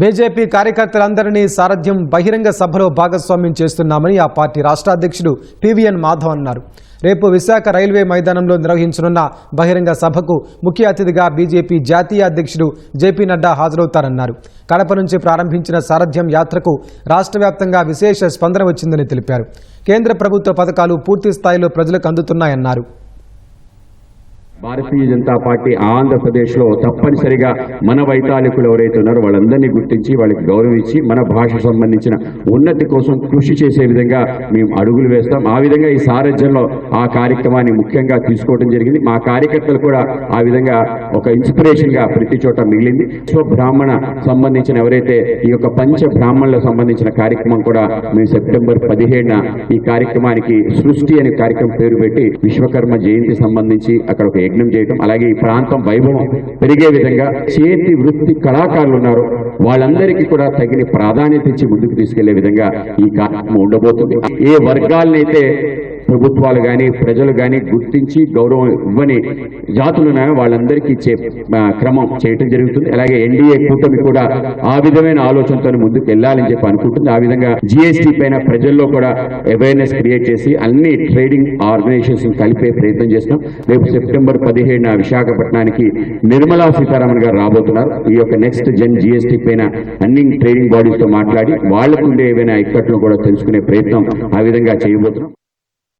BJP కార్యకర్తలందరినీ సారథ్యం బహిరంగ సభలో భాగస్వామ్యం చేస్తున్నామని ఆ పార్టీ రాష్ట్ర అధ్యక్షుడు పివిఎన్ మాధవ్ అన్నారు. రేపు విశాఖ రైల్వే మైదానంలో నిర్వహించనున్న బహిరంగ సభకు ముఖ్య అతిథిగా బీజేపీ జాతీయ అధ్యక్షుడు జేపీ నడ్డా హాజరవుతారన్నారు. కడప నుంచి ప్రారంభించిన సారథ్యం యాత్రకు రాష్ట్ర వ్యాప్తంగా విశేష స్పందన వచ్చిందని తెలిపారు. కేంద్ర ప్రభుత్వ పథకాలు పూర్తి స్థాయిలో ప్రజలకు అందుతున్నాయన్నారు. భారతీయ జనతా పార్టీ ఆంధ్రప్రదేశ్లో తప్పనిసరిగా మన వైతాళికులు ఎవరైతే ఉన్నారో వాళ్ళందరినీ గుర్తించి వాళ్ళకి గౌరవం ఇచ్చి మన భాష సంబంధించిన ఉన్నతి కోసం కృషి చేసే విధంగా మేము అడుగులు వేస్తాం. ఆ విధంగా ఈ సారథ్యంలో ఆ కార్యక్రమాన్ని ముఖ్యంగా తీసుకోవడం జరిగింది. మా కార్యకర్తలు కూడా ఆ విధంగా ఒక ఇన్స్పిరేషన్గా ప్రతి చోట మిగిలింది. బ్రాహ్మణ సంబంధించిన ఎవరైతే ఈ యొక్క పంచ బ్రాహ్మణులకు సంబంధించిన కార్యక్రమం కూడా మేము సెప్టెంబర్ పదిహేడున ఈ కార్యక్రమానికి సృష్టి అనే కార్యక్రమం పేరు పెట్టి విశ్వకర్మ జయంతి సంబంధించి అక్కడ ఒక యజ్ఞం చేయటం అలాగే ఈ ప్రాంతం వైభవం పెరిగే విధంగా చేతి వృత్తి కళాకారులు ఉన్నారు. వాళ్ళందరికీ కూడా తగిన ప్రాధాన్యత ఇచ్చి ముందుకు తీసుకెళ్ళే విధంగా ఈ కార్యక్రమం ఉండబోతుంది. ఏ వర్గాలనైతే ప్రభుత్వాలు కానీ ప్రజలు కానీ గుర్తించి గౌరవం ఇవ్వని జాతులు వాళ్ళందరికీ చే క్రమం చేయటం జరుగుతుంది. అలాగే ఎన్డీఏ కూటమి కూడా ఆ విధమైన ఆలోచనతో ముందుకు వెళ్ళాలని చెప్పి అనుకుంటుంది. ఆ విధంగా జిఎస్టీ పైన ప్రజల్లో కూడా అవేర్నెస్ క్రియేట్ చేసి అన్ని ట్రేడింగ్ ఆర్గనైజేషన్స్ కలిపే ప్రయత్నం చేస్తున్నాం. రేపు సెప్టెంబర్ పదిహేడున విశాఖపట్నానికి నిర్మలా సీతారామన్ గారు రాబోతున్నారు. ఈ యొక్క నెక్స్ట్ జన్ జిఎస్టీ పైన అన్ని ట్రేడింగ్ బాడీస్తో మాట్లాడి వాళ్ళకు ఉండే ఏవైనా ఇక్కట్లు కూడా తెలుసుకునే ప్రయత్నం ఆ విధంగా చేయబోతున్నాం.